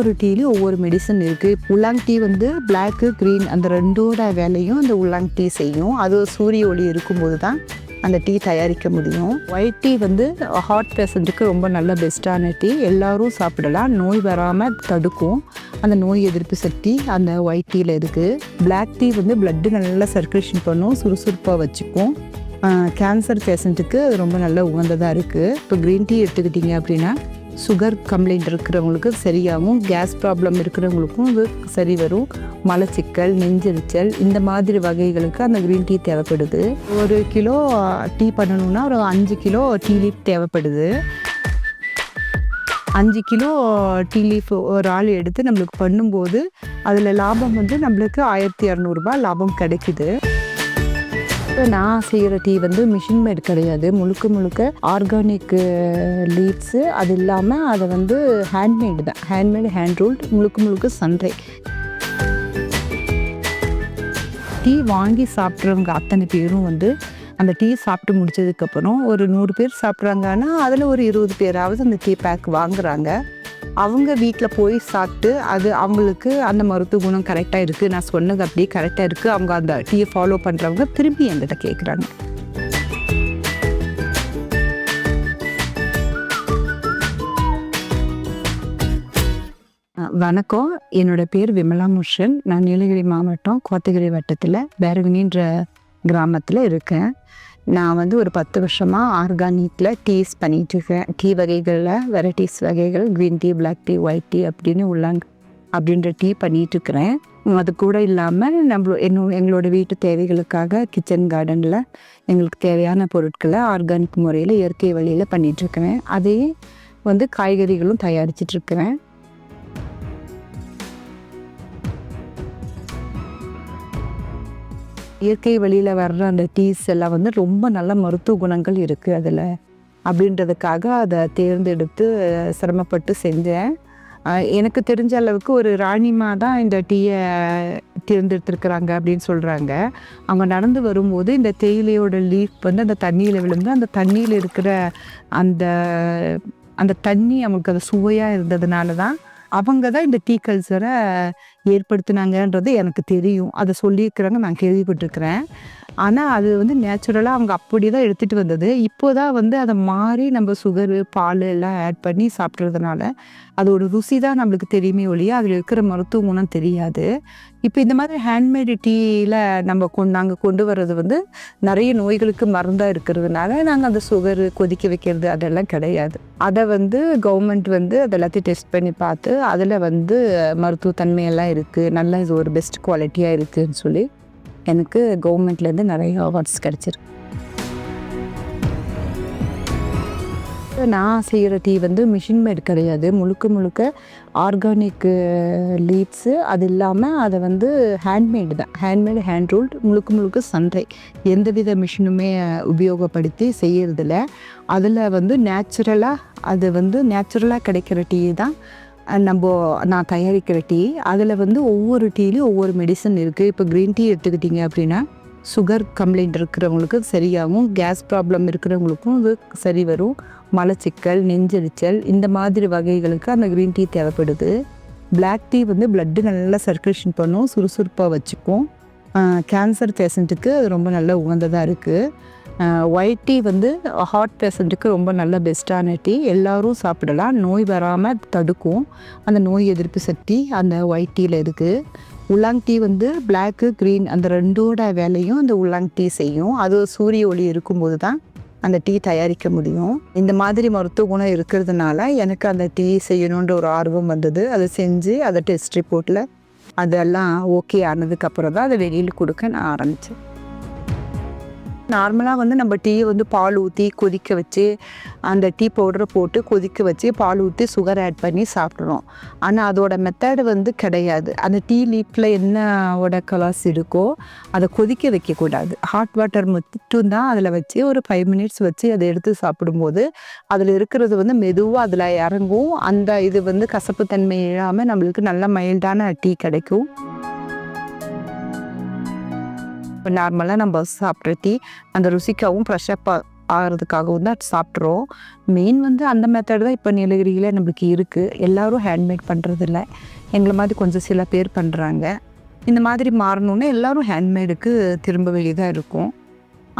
ஒவ்வொரு டீலையும் ஒவ்வொரு மெடிசன் இருக்குது உலாங் டீ வந்து பிளாக்கு க்ரீன் அந்த ரெண்டோட வேலையும் அந்த உலாங் டீ செய்யும். அது சூரிய ஒளி இருக்கும்போது தான் அந்த டீ தயாரிக்க முடியும். ஒயிட் டீ வந்து ஹார்ட் பேஷண்ட்டுக்கு ரொம்ப நல்ல பெஸ்ட்டான டீ. எல்லாரும் சாப்பிடலாம். நோய் வராமல் தடுக்கும். அந்த நோய் எதிர்ப்பு சக்தி அந்த ஒயிட் டீயில் இருக்குது பிளாக் டீ வந்து பிளட்டு நல்லா சர்க்குலேஷன் பண்ணும். சுறுசுறுப்பாக வச்சுக்கும். கேன்சர் பேஷண்ட்டுக்கு ரொம்ப நல்ல உகந்ததாக இருக்குது இப்போ க்ரீன் டீ எடுத்துக்கிட்டிங்க அப்படின்னா சுகர் கம்ப்ளைண்ட் இருக்கிறவங்களுக்கு சரியாகும் கேஸ் ப்ராப்ளம் இருக்கிறவங்களுக்கும் இது சரி வரும். மலச்சிக்கல் நெஞ்செரிச்சல் இந்த மாதிரி வகைகளுக்கு அந்த க்ரீன் டீ தேவைப்படுது. ஒரு கிலோ டீ பண்ணணும்னா ஒரு அஞ்சு கிலோ டீ லீஃப் தேவைப்படுது. அஞ்சு கிலோ டீ லீஃப் ஒரு ஆள் எடுத்து நம்மளுக்கு பண்ணும்போது அதில் லாபம் வந்து நம்மளுக்கு ஆயிரத்தி இரநூறுபா லாபம் கிடைக்குது. நான் செய்கிற டீ வந்து மிஷின் மேட் கிடையாது. முழுக்க முழுக்க ஆர்கானிக் லீவ்ஸு uh, அது இல்லாமல் அதை வந்து ஹேண்ட்மேடு தான். ஹேண்ட்மேடு ஹேண்ட் ரூல்ட் முழுக்க முழுக்க சன்ரை டீ வாங்கி சாப்பிட்றவங்க அத்தனை பேரும் வந்து அந்த டீ சாப்பிட்டு முடிச்சதுக்கப்புறம் ஒரு நூறு பேர் சாப்பிட்றாங்கன்னா அதில் ஒரு இருபது பேராவது அந்த டீ பேக் வாங்குறாங்க. அவங்க வீட்டில் போய் சாப்பிட்டு அது அவங்களுக்கு அந்த மருத்துவ குணம் கரெக்டாக இருக்குது நான் சொன்னது அப்படியே கரெக்டாக இருக்குது அவங்க அந்த டீயை ஃபாலோ பண்ணுறவங்க திரும்பி என்கிட்ட கேட்குறாங்க வணக்கம். என்னோட பேர் விமலா முஷன் நான் நீலகிரி மாவட்டம் கோத்தகிரி வட்டத்தில் பேரகுனின்ற கிராமத்தில் இருக்கேன். நான் வந்து ஒரு பத்து வருஷமாக ஆர்கானிக்கில் டீஸ் பண்ணிட்டு இருக்கேன் டீ வகைகளில் வெரைட்டிஸ் வகைகள் green tea black tea white tea அப்படின்னு உள்ளாங்க. அப்படின்ற டீ பண்ணிட்டு இருக்கிறேன் அது கூட இல்லாமல் நம்ம என்ன எங்களோட வீட்டு தேவைகளுக்காக கிச்சன் கார்டனில் எங்களுக்கு தேவையான பொருட்களை ஆர்கானிக் முறையில் இயற்கை வழியில் பண்ணிகிட்ருக்கிறேன் அதே வந்து காய்கறிகளும் தயாரிச்சிட்ருக்கிறேன் இயற்கை வழியில் வர்ற அந்த டீஸ் எல்லாம் வந்து ரொம்ப நல்ல மருத்துவ குணங்கள் இருக்குது அதில். அப்படின்றதுக்காக அதை தேர்ந்தெடுத்து சிரமப்பட்டு செஞ்சேன். எனக்கு தெரிஞ்ச அளவுக்கு ஒரு ராணிமா தான் இந்த டீயை தேர்ந்தெடுத்துருக்குறாங்க அப்படின்னு சொல்கிறாங்க அவங்க நடந்து வரும்போது இந்த தேயிலையோட லீஃப் வந்து அந்த தண்ணியில் விழுந்து அந்த தண்ணியில் இருக்கிற அந்த அந்த தண்ணி அவங்களுக்கு அது சுவையாக இருந்ததுனால தான் அவங்க தான் இந்த டீ கல்ச்சரை ஏற்படுத்தினாங்கன்றது எனக்கு தெரியும். அதை சொல்லியிருக்கிறாங்க நான் கேள்விப்பட்டிருக்கிறேன். ஆனால் அது வந்து நேச்சுரலாக அவங்க அப்படி தான் எடுத்துகிட்டு வந்தது. இப்போ தான் வந்து அதை மாறி நம்ம சுகரு பால் எல்லாம் ஆட் பண்ணி சாப்பிட்றதுனால அதோட ருசி தான் நம்மளுக்கு தெரியுமே ஒழிய அதில் இருக்கிற மருத்துவ குணம் தெரியாது. இப்போ இந்த மாதிரி ஹேண்ட்மேடு டீயில் நம்ம கொண்டு நாங்கள் கொண்டு வர்றது வந்து நிறைய நோய்களுக்கு மருந்தாக இருக்கிறதுனால நாங்கள் அந்த சுகரு கொதிக்க வைக்கிறது அதெல்லாம் கிடையாது. அதை வந்து கவர்மெண்ட் வந்து அது எல்லாத்தையும் டெஸ்ட் பண்ணி பார்த்து அதில் வந்து மருத்துவத்தன்மையெல்லாம் இருக்குது நல்ல இது ஒரு பெஸ்ட் குவாலிட்டியாக இருக்குதுன்னு சொல்லி எனக்கு கவர்மெண்ட்லேருந்து நிறைய அவார்ட்ஸ் கிடச்சிருக்கு. நான் செய்கிற டீ வந்து மிஷின் மேட் கிடையாது. முழுக்க முழுக்க ஆர்கானிக் லீவ்ஸு uh, அது இல்லாமல் அதை வந்து ஹேண்ட்மேடு தான். ஹேண்ட்மேடு ஹேண்ட் ரூல்ட் முழுக்க முழுக்க சன்றை எந்தவித மிஷினுமே uh, உபயோகப்படுத்தி செய்கிறதில்ல அதில் வந்து நேச்சுரலாக அது வந்து நேச்சுரலாக கிடைக்கிற டீ தான். நம்ம நான் தயாரிக்கிற டீ அதில் வந்து ஒவ்வொரு டீலையும் ஒவ்வொரு மெடிசன் இருக்குது இப்போ க்ரீன் டீ எடுத்துக்கிட்டிங்க அப்படின்னா சுகர் கம்ப்ளைண்ட் இருக்கிறவங்களுக்கு சரியாகும். கேஸ் ப்ராப்ளம் இருக்கிறவங்களுக்கும் இது சரி வரும். மலச்சிக்கல் நெஞ்செரிச்சல் இந்த மாதிரி வகைகளுக்கு அந்த க்ரீன் டீ தேவைப்படுது. பிளாக் டீ வந்து பிளட்டு நல்லா சர்க்குலேஷன் பண்ணும் சுறுசுறுப்பாக வச்சுக்கும். கேன்சர் பேஷண்ட்டுக்கு அது ரொம்ப நல்ல உகந்ததாக இருக்குது ஒயிட் டீ வந்து ஹார்ட் பேஷண்ட்டுக்கு ரொம்ப நல்ல பெஸ்ட்டான டீ எல்லாரும் சாப்பிடலாம். நோய் வராமல் தடுக்கும். அந்த நோய் எதிர்ப்பு சக்தி அந்த ஒயிட் டீயில் இருக்குது உலாங் டீ வந்து பிளாக்கு க்ரீன் அந்த ரெண்டோட வேலையும் அந்த உலாங் டீ செய்யும். அது சூரிய ஒளி இருக்கும்போது தான் அந்த டீ தயாரிக்க முடியும். இந்த மாதிரி மருத்துவ குணம் இருக்கிறதுனால எனக்கு அந்த டீ செய்யணுன்ற ஒரு ஆர்வம் வந்தது. அதை செஞ்சு அதை டெஸ்ட் ரிப்போர்ட்டில் அதெல்லாம் ஓகே ஆனதுக்கப்புறம் தான் அதை வெளியில் கொடுக்க நான் ஆரம்பித்தேன் நார்மலாக வந்து நம்ம டீயை வந்து பால் ஊற்றி கொதிக்க வச்சு அந்த டீ பவுடரை போட்டு கொதிக்க வச்சு பால் ஊற்றி சுகர் ஆட் பண்ணி சாப்பிட்றோம். ஆனால் அதோட மெத்தடு வந்து கிடையாது. அந்த டீ லீஃப்பில் என்னோட கலாஸ் இருக்கோ அதை கொதிக்க வைக்கக்கூடாது. ஹாட் வாட்டர் மட்டும்தான் அதில் வச்சு ஒரு ஃபைவ் மினிட்ஸ் வச்சு அதை எடுத்து சாப்பிடும்போது அதில் இருக்கிறது வந்து மெதுவாக அதில் இறங்கும். அந்த இது வந்து கசப்புத்தன்மை இல்லாமல் நம்மளுக்கு நல்ல மைல்டான டீ கிடைக்கும். இப்போ நார்மலாக நம்ம சாப்பிட்ற டீ அந்த ருசிக்காகவும் ஃப்ரெஷ்ஷப்பாக ஆகிறதுக்காகவும் தான் சாப்பிட்றோம். மெயின் வந்து அந்த மெத்தட் தான் இப்போ நீலகிரியில் நம்மளுக்கு இருக்குது எல்லோரும் ஹேண்ட்மேட் பண்ணுறதில்ல எங்களை மாதிரி கொஞ்சம் சில பேர் பண்ணுறாங்க இந்த மாதிரி மாறணுன்னா எல்லோரும் ஹேண்ட்மேடுக்கு திரும்ப வேண்டியதாக இருக்கும்.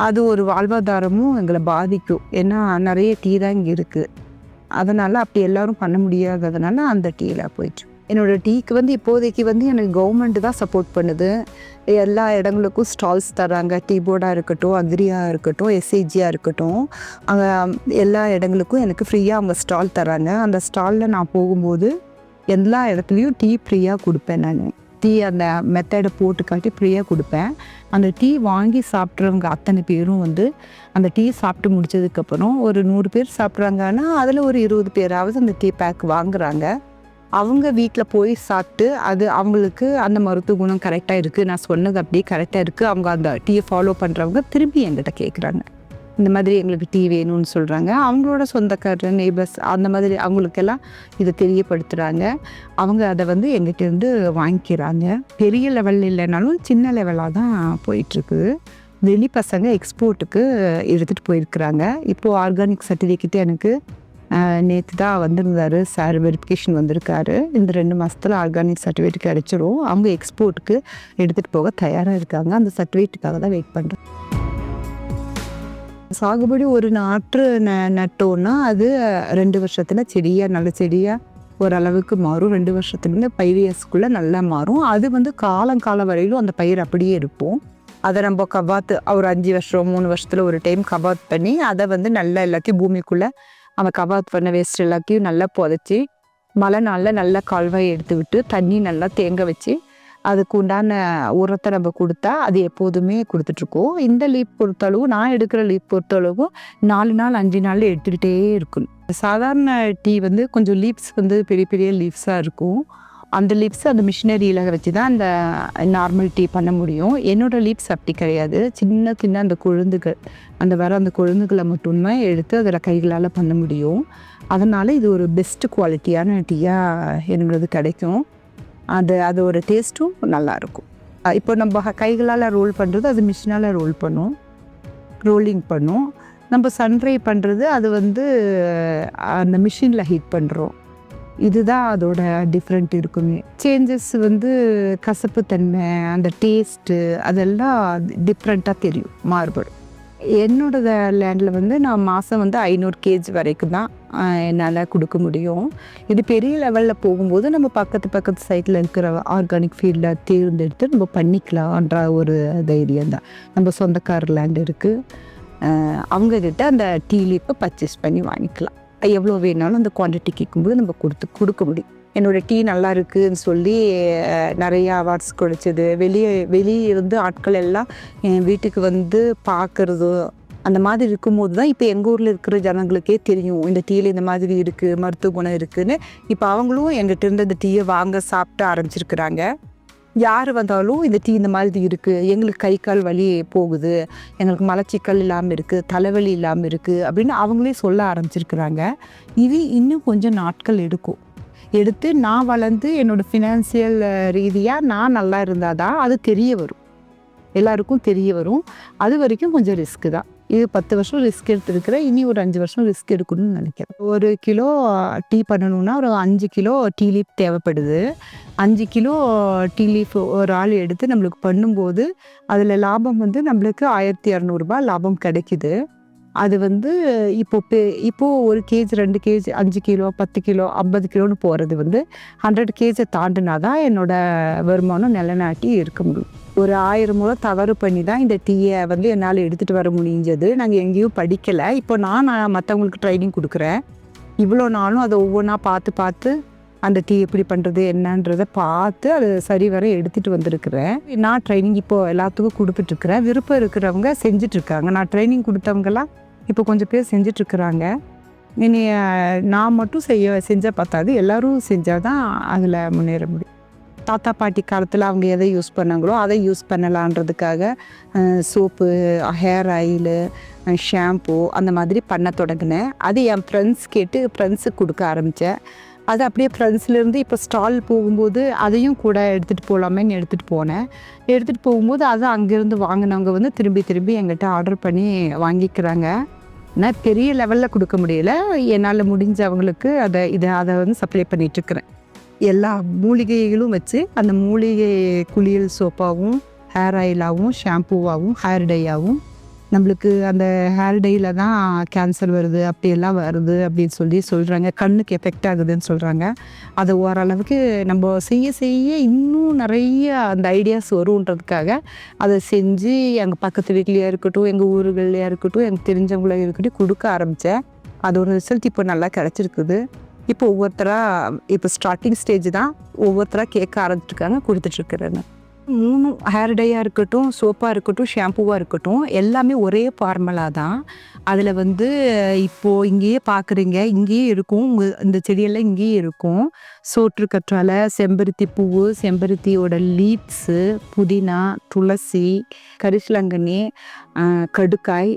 அது ஒரு வாழ்வாதாரமும் எங்களை பாதிக்கும். ஏன்னா நிறைய டீ தான் இங்கே இருக்குது அதனால் அப்படி எல்லோரும் பண்ண முடியாததுனால அந்த டீயில் போயிட்டு என்னோடய டீக்கு வந்து இப்போதைக்கு வந்து எனக்கு கவர்மெண்ட் தான் சப்போர்ட் பண்ணுது. எல்லா இடங்களுக்கும் ஸ்டால்ஸ் தராங்க டீ போர்டாக இருக்கட்டும் அக்ரியாக இருக்கட்டும் எஸ்ஏஜியாக இருக்கட்டும். அங்கே எல்லா இடங்களுக்கும் எனக்கு ஃப்ரீயாக அவங்க ஸ்டால் தராங்க அந்த ஸ்டாலில் நான் போகும்போது எல்லா இடத்துலையும் டீ ஃப்ரீயாக கொடுப்பேன் நான். டீ அந்த மெத்தடை போட்டு காட்டி ஃப்ரீயாக கொடுப்பேன். அந்த டீ வாங்கி சாப்பிட்றவங்க அத்தனை பேரும் வந்து அந்த டீ சாப்பிட்டு முடிச்சதுக்கப்புறம் ஒரு நூறு பேர் சாப்பிட்றாங்கன்னா அதில் ஒரு இருபது பேராவது அந்த டீ பேக் வாங்குறாங்க. அவங்க வீட்டில் போய் சாப்பிட்டு அது அவங்களுக்கு அந்த மருத்துவ குணம் கரெக்டாக இருக்குது நான் சொன்னது அப்படியே கரெக்டாக இருக்குது அவங்க அந்த டீயை ஃபாலோ பண்ணுறவங்க திரும்பி என்கிட்ட கேட்குறாங்க இந்த மாதிரி எங்களுக்கு டீ வேணும்னு சொல்கிறாங்க அவங்களோட சொந்தக்காரர் நெய்பர்ஸ் அந்த மாதிரி அவங்களுக்கெல்லாம் இதை தெரியப்படுத்துகிறாங்க அவங்க அதை வந்து எங்கிட்டேருந்து வாங்கிக்கிறாங்க. பெரிய லெவலில் இல்லைனாலும் சின்ன லெவலாக தான் போயிட்டுருக்கு. வெளி பசங்க எக்ஸ்போர்ட்டுக்கு எடுத்துகிட்டு போயிருக்கிறாங்க. இப்போது ஆர்கானிக் சர்டிஃபிகேட் எனக்கு நேற்று தான் வந்திருந்தார். சார் வெரிஃபிகேஷன் வந்திருக்காரு. இந்த ரெண்டு மாதத்தில் ஆர்கானிக் சர்டிஃபிகேட் கிடச்சிரும். அவங்க எக்ஸ்போர்ட்டுக்கு எடுத்துகிட்டு போக தயாராக இருக்காங்க. அந்த சர்டிஃபிகேட்டுக்காக தான் வெயிட் பண்ணுறேன் சாகுபடி ஒரு நாற்று ந நட்டோன்னா அது ரெண்டு வருஷத்தில் செடியாக நல்ல செடியாக ஓரளவுக்கு மாறும். ரெண்டு வருஷத்துலேருந்து பயிர் இயர்ஸ்க்குள்ளே நல்லா மாறும். அது வந்து காலம் காலம் வரையிலும் அந்த பயிர் அப்படியே இருப்போம் அதை நம்ம கபாத்து ஒரு அஞ்சு வருஷம் மூணு வருஷத்தில் ஒரு டைம் கபாத் பண்ணி அதை வந்து நல்லா எல்லாத்தையும் பூமிக்குள்ளே நம்ம கபாத் பண்ண வேஸ்ட் எல்லாத்தையும் நல்லா புதைச்சி மழை நாளில் நல்லா கால்வாய் எடுத்து விட்டு தண்ணி நல்லா தேங்க வச்சு அதுக்கு உண்டான உரத்தை நம்ம கொடுத்தா அது எப்போதுமே கொடுத்துட்ருக்கோம். இந்த லீப் பொறுத்தளவு நான் எடுக்கிற லீப் பொறுத்தளவும் நாலு நாள் அஞ்சு நாள் எடுத்துக்கிட்டே இருக்கணும் சாதாரண டீ வந்து கொஞ்சம் லீப்ஸ் வந்து பெரிய பெரிய லீவ்ஸாக இருக்கும். அந்த லிப்ஸ் அந்த மிஷினரியில் வச்சு தான் அந்த நார்மல் டீ பண்ண முடியும். என்னோடய லிப்ஸ் அப்படி கிடையாது. சின்ன சின்ன அந்த கொழுந்துகள் அந்த வர அந்த கொழுந்துகளை மட்டுமே எடுத்து அதில் கைகளால் பண்ண முடியும். அதனால் இது ஒரு பெஸ்ட் குவாலிட்டியான டீயாக என்னோடது கிடைக்கும். அது அது ஒரு டேஸ்ட்டும் நல்லாயிருக்கும் இப்போ நம்ம கைகளால் ரோல் பண்ணுறது அது மிஷினால் ரோல் பண்ணும். ரோலிங் பண்ணும். நம்ம சன்ட்ரை பண்ணுறது அது வந்து அந்த மிஷினில் ஹீட் பண்ணுறோம் இதுதான் அதோட டிஃப்ரெண்ட் இருக்குமே. சேஞ்சஸ் வந்து கசப்பு தன்மை அந்த டேஸ்ட்டு அதெல்லாம் டிஃப்ரெண்ட்டாக தெரியும் மாறுபடும். என்னோடய லேண்டில் வந்து நான் மாதம் வந்து ஐநூறு கேஜி வரைக்கும் தான் என்னால் கொடுக்க முடியும். இது பெரிய லெவலில் போகும்போது நம்ம பக்கத்து பக்கத்து சைட்டில் இருக்கிற ஆர்கானிக் ஃபீல்டில் தேர்ந்தெடுத்து நம்ம பண்ணிக்கலான்ற ஒரு தைரியம் தான். நம்ம சொந்தக்கார லேண்ட் இருக்குது அவங்கக்கிட்ட அந்த டீ லீப்பை பர்ச்சேஸ் பண்ணி வாங்கிக்கலாம். எவ்வளோ வேணாலும் அந்த குவான்டிட்டி கேட்கும்போது நம்ம கொடுத்து கொடுக்க முடியும். என்னோடய டீ நல்லா இருக்குதுன்னு சொல்லி நிறைய அவார்ட்ஸ் கிடைச்சது. வெளியே வெளியே இருந்து ஆட்கள் எல்லாம் என் வீட்டுக்கு வந்து பார்க்குறது அந்த மாதிரி இருக்கும்போது தான் இப்போ எங்கள் ஊரில் இருக்கிற ஜனங்களுக்கே தெரியும். இந்த டீயில் இந்த மாதிரி இருக்குது மருத்துவ குணம் இருக்குதுன்னு இப்போ அவங்களும் எங்கிட்ட இருந்து அந்த டீயை வாங்க சாப்பிட்டு ஆரம்பிச்சிருக்கிறாங்க. யார் வந்தாலும் இந்த டீ இந்த மாதிரி இருக்குது எங்களுக்கு கை கால் வலி போகுது. எங்களுக்கு மலச்சிக்கல் இல்லாமல் இருக்குது தலைவலி இல்லாமல் இருக்குது அப்படின்னு அவங்களே சொல்ல ஆரம்பிச்சிருக்கிறாங்க. இது இன்னும் கொஞ்சம் நாட்கள் எடுக்கும். எடுத்து நான் வளர்ந்து என்னோடய ஃபினான்சியல் ரீதியாக நான் நல்லா இருந்தால் தான் அது தெரிய வரும். எல்லாருக்கும் தெரிய வரும். அது வரைக்கும் கொஞ்சம் ரிஸ்க்கு தான். இது பத்து வருஷம் ரிஸ்க் எடுத்துருக்கிறேன் இனி ஒரு அஞ்சு வருஷம் ரிஸ்க் எடுக்கணும்னு நினைக்கிறேன். ஒரு கிலோ டீ பண்ணணுன்னா ஒரு அஞ்சு கிலோ டீ லீஃப் தேவைப்படுது. அஞ்சு கிலோ டீ லீஃப் ஒரு ஆள் எடுத்து நம்மளுக்கு பண்ணும்போது அதில் லாபம் வந்து நம்மளுக்கு ஆயிரத்தி இரநூறுபா லாபம் கிடைக்குது. அது வந்து இப்போ பே இப்போது ஒரு கேஜி ரெண்டு கேஜி அஞ்சு கிலோ பத்து கிலோ ஐம்பது கிலோன்னு போகிறது வந்து ஹண்ட்ரட் கேஜை தாண்டினா தான் என்னோடய வருமானம் நிலநாட்டி இருக்க முடியும். ஒரு ஆயிரம் முறை தவறு பண்ணி தான் இந்த டீயை வந்து என்னால் எடுத்துகிட்டு வர முடிஞ்சது. நாங்கள் எங்கேயும் படிக்கலை. இப்போ நான் மற்றவங்களுக்கு ட்ரைனிங் கொடுக்குறேன். இவ்வளோ நாளும் அதை ஒவ்வொன்றா பார்த்து பார்த்து அந்த டீ எப்படி பண்ணுறது என்னன்றதை பார்த்து அது சரி வர எடுத்துகிட்டு வந்திருக்கிறேன். நான் ட்ரைனிங் இப்போது எல்லாத்துக்கும் கொடுத்துட்ருக்குறேன் விருப்பம் இருக்கிறவங்க செஞ்சிட்ருக்காங்க நான் ட்ரைனிங் கொடுத்தவங்கலாம் இப்போ கொஞ்சம் பேர் செஞ்சிட்ருக்குறாங்க இனி நான் மட்டும் செய்ய செஞ்சால் பார்த்தாது எல்லோரும் செஞ்சால் தான் அதில் முன்னேற முடியும். தாத்தா பாட்டி காலத்தில் அவங்க எதை யூஸ் பண்ணாங்களோ அதை யூஸ் பண்ணலான்றதுக்காக சோப்பு ஹேர் ஆயிலு ஷாம்பு அந்த மாதிரி பண்ண தொடங்கினேன். அது என் ஃப்ரெண்ட்ஸ் கேட்டு ஃப்ரெண்ட்ஸுக்கு கொடுக்க ஆரம்பித்தேன் அது அப்படியே ஃப்ரெண்ட்ஸ்லேருந்து இப்போ ஸ்டால் போகும்போது அதையும் கூட எடுத்துகிட்டு போகலாமேன்னு எடுத்துகிட்டு போனேன். எடுத்துகிட்டு போகும்போது அதை அங்கேருந்து வாங்கினவங்க வந்து திரும்பி திரும்பி எங்கிட்ட ஆர்டர் பண்ணி வாங்கிக்கிறாங்க. நான் பெரிய லெவலில் கொடுக்க முடியல. என்னால் முடிஞ்சவங்களுக்கு அதை இதை அதை வந்து சப்ளை பண்ணிகிட்ருக்குறேன் எல்லா மூலிகைகளும் வச்சு அந்த மூலிகை குளியல் சோப்பாகவும் ஹேர் ஆயிலாகவும் ஷாம்பூவாகவும் ஹேர் டையாகவும் நம்மளுக்கு அந்த ஹேர் டையில் தான் கேன்சர் வருது அப்படியெல்லாம் வருது அப்படின்னு சொல்லி சொல்கிறாங்க கண்ணுக்கு எஃபெக்ட் ஆகுதுன்னு சொல்கிறாங்க அதை ஓரளவுக்கு நம்ம செய்ய செய்ய இன்னும் நிறைய அந்த ஐடியாஸ் வருன்றதுக்காக அதை செஞ்சு எங்கள் பக்கத்து வீட்லேயே இருக்கட்டும் எங்கள் ஊர்கள்லையாக இருக்கட்டும் எனக்கு தெரிஞ்சவங்களாக இருக்கட்டும் கொடுக்க ஆரம்பித்தேன் அதோட ரிசல்ட் இப்போ நல்லா கிடச்சிருக்குது. இப்போ ஒவ்வொருத்தராக இப்போ ஸ்டார்டிங் ஸ்டேஜ் தான் ஒவ்வொருத்தராக கேட்க ஆரம்பிச்சிருக்காங்க கொடுத்துட்ருக்குறேன்னு மூணு ஹேர் டையாக இருக்கட்டும் சோப்பாக இருக்கட்டும் ஷாம்புவாக இருக்கட்டும் எல்லாமே ஒரே ஃபார்முலா தான். அதில் வந்து இப்போது இங்கேயே பார்க்குறீங்க இங்கேயே இருக்கும் உங்கள் இந்த செடியெல்லாம் இங்கேயே இருக்கும். சோற்று கற்றால செம்பருத்தி பூவு செம்பருத்தியோட லீப்ஸு புதினா துளசி கரிசலாங்கண்ணி கடுக்காய்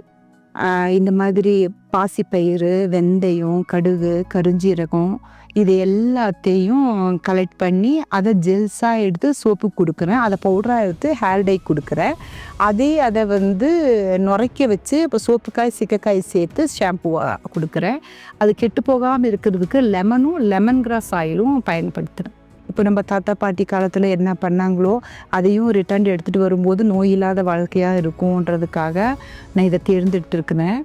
இந்த மாதிரி பாசிப்பயிறு வெந்தயம் கடுகு கருஞ்சீரகம் இது எல்லாத்தையும் கலெக்ட் பண்ணி அதை ஜெல்ஸாக எடுத்து சோப்பு கொடுக்குறேன். அதை பவுடராக எடுத்து ஹேர் டை கொடுக்குறேன். அதே அதை வந்து நுரைக்க வச்சு இப்போ சோப்புக்காய் சிக்கக்காய் சேர்த்து ஷாம்புவாக கொடுக்குறேன். அது கெட்டு போகாமல் இருக்கிறதுக்கு லெமனும் லெமன் கிராஸ் ஆயிலும் பயன்படுத்துகிறேன் இப்போ நம்ம தாத்தா பாட்டி காலத்தில் என்ன பண்ணாங்களோ அதையும் ரிட்டர்ன் எடுத்துகிட்டு வரும்போது நோய் இல்லாத வாழ்க்கையாக இருக்கும்ன்றதுக்காக நான் இதை தேர்ந்தெடுத்துருக்கிறேன்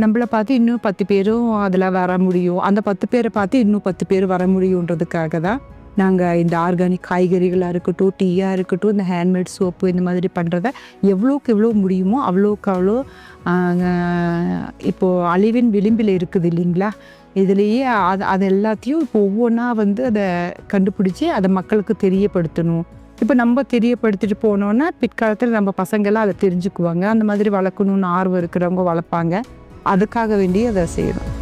நம்மளை பார்த்து இன்னும் பத்து பேரும் அதில் வர முடியும். அந்த பத்து பேரை பார்த்து இன்னும் பத்து பேர் வர முடியுன்றதுக்காக தான் நாங்கள் இந்த ஆர்கானிக் காய்கறிகளாக இருக்கட்டும் டீயாக இருக்கட்டும் இந்த ஹேண்ட்மேட் சோப்பு இந்த மாதிரி பண்ணுறத எவ்வளோக்கு எவ்வளோ முடியுமோ அவ்வளோக்கு அவ்வளோ இப்போது அழிவின் விளிம்பில் இருக்குது இல்லைங்களா? இதுலேயே அது அது எல்லாத்தையும் இப்போ ஒவ்வொன்றா வந்து அதை கண்டுபிடிச்சி அதை மக்களுக்கு தெரியப்படுத்தணும். இப்போ நம்ம தெரியப்படுத்திட்டு போனோன்னா பிற்காலத்தில் நம்ம பசங்களாம் அதை தெரிஞ்சுக்குவாங்க. அந்த மாதிரி வளர்க்கணுன்னு ஆர்வம் இருக்கிறவங்க வளர்ப்பாங்க. அதுக்காக வேண்டி அதை செய்யணும்.